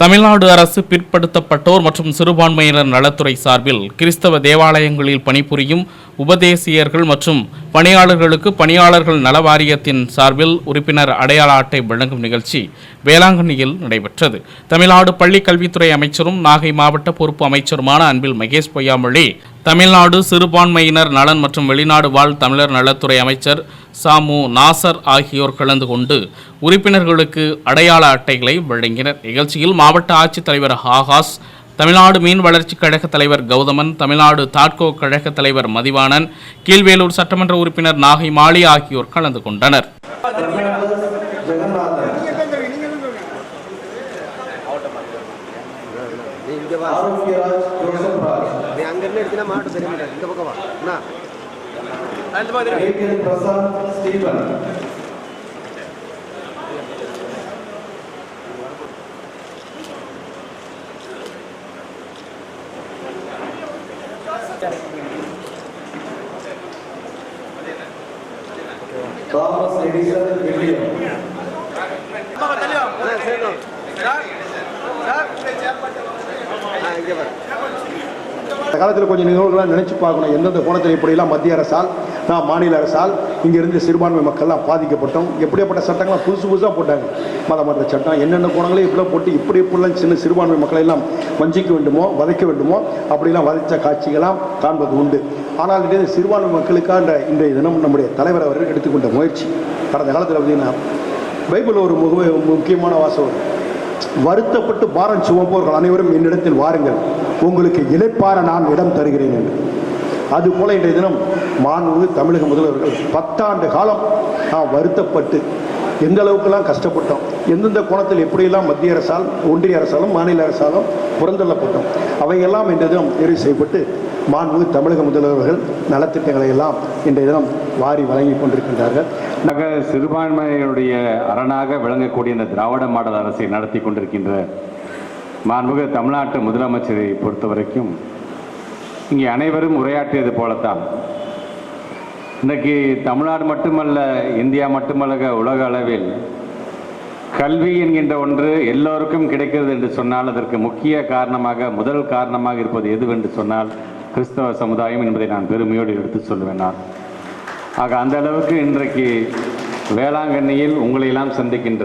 தமிழ்நாடு அரசு பிற்படுத்தப்பட்டோர் மற்றும் சிறுபான்மையினர் நலத்துறை சார்பில் கிறிஸ்தவ தேவாலயங்களில் பணிபுரியும் உபதேசியர்கள் மற்றும் பணியாளர்களுக்கு பணியாளர்கள் நல வாரியத்தின் சார்பில் உறுப்பினர் அடையாள அட்டை வழங்கும் நிகழ்ச்சி வேளாங்கண்ணியில் நடைபெற்றது. தமிழ்நாடு பள்ளிக் கல்வித்துறை அமைச்சரும் நாகை மாவட்ட பொறுப்பு அமைச்சருமான அன்பில் மகேஷ் பொய்யாமொழி தமிழ்நாடு சிறுபான்மையினர் நலன் மற்றும் வெளிநாடு வாழ் தமிழர் நலத்துறை அமைச்சர் சாமு நாசர் ஆகியோர் கலந்து கொண்டு உறுப்பினர்களுக்கு அடையாள அட்டைகளை வழங்கினர். நிகழ்ச்சியில் மாவட்ட ஆட்சித்தலைவர் ஆகாஷ் தமிழ்நாடு மீன் வளர்ச்சிக் கழக தலைவர் கௌதமன் தமிழ்நாடு தாட்கோ கழக தலைவர் மதிவாணன் கீழ்வேலூர் சட்டமன்ற உறுப்பினர் நாகை மாலி ஆகியோர் கலந்து கொண்டனர். ஆரோக்கியராஜ் அங்கேருந்து எடுத்தினா மாவட்டம் தெரிய மாட்டேன் இந்த பக்கம் என்ன AKN Prashanth Stephen. Thomas Edison William. சரிண்ணா ஆ இங்கே வா. இந்த காலத்தில் கொஞ்சம் நிகழ்வுகளாக நினைச்சு பார்க்கணும். எந்தெந்த கோணத்தில் இப்படிலாம் மத்திய அரசால் நான் மாநில அரசால் இங்கிருந்து சிறுபான்மை மக்கள்லாம் பாதிக்கப்பட்டோம். எப்படியாப்பட்ட சட்டங்கள்லாம் புதுசு புதுசாக போட்டாங்க. மத மத சட்டம் என்னென்ன கோணங்களே இப்படி போட்டு இப்படி இப்படிலாம் சின்ன சிறுபான்மை மக்களை எல்லாம் வஞ்சிக்க வேண்டுமோ வதைக்க வேண்டுமோ அப்படிலாம் வதைச்ச காட்சிகளாம் காண்பது உண்டு. ஆனால் இது சிறுபான்மை மக்களுக்கான இன்றைய தினம் நம்முடைய தலைவர் அவர்கள் எடுத்துக்கொண்ட முயற்சி. கடந்த காலத்தில் பார்த்தீங்கன்னா பைபிள் ஒரு முக முக்கியமான வாசகம். வருத்தப்பட்டு பாரம் சுமப்பவர்கள் அனைவரும் என்னிடத்தில் வாருங்கள். உங்களுக்கு இழைப்பார நான் இடம் தருகிறேன் என்று. அதுபோல இன்றைய தினம் மாண்பு தமிழக முதல்வர்கள் பத்தாண்டு காலம் நான் வருத்தப்பட்டு எந்த அளவுக்கெல்லாம் கஷ்டப்பட்டோம் எந்தெந்த கோணத்தில் எப்படியெல்லாம் மத்திய அரசால் ஒன்றிய அரசாலும் மாநில அரசாலும் புறந்தள்ளப்பட்டோம் அவையெல்லாம் இன்றைய தினம் நிறைவு செய்யப்பட்டு மாண்பு தமிழக முதல்வர்கள் நலத்திட்டங்களை எல்லாம் இன்றைய தினம் வாரி வழங்கி கொண்டிருக்கின்றார்கள். நக சிறுபான்மையினுடைய அரணாக விளங்கக்கூடிய இந்த திராவிட மாடல் அரசை நடத்தி கொண்டிருக்கின்ற மாண்புக தமிழ்நாட்டு முதலமைச்சரை பொறுத்த வரைக்கும் இங்கே அனைவரும் உரையாற்றியது போலத்தான். இன்றைக்கு தமிழ்நாடு மட்டுமல்ல இந்தியா மட்டுமல்ல உலக அளவில் கல்வி என்கின்ற ஒன்று எல்லோருக்கும் கிடைக்கிறது என்று சொன்னால் அதற்கு முக்கிய காரணமாக முதல் காரணமாக இருப்பது எதுவென்று சொன்னால் கிறிஸ்தவ சமுதாயம் என்பதை நான் பெருமையோடு எடுத்து சொல்லுவேன் நான். ஆக அந்த அளவுக்கு இன்றைக்கு வேளாங்கண்ணியில் உங்களையெல்லாம் சந்திக்கின்ற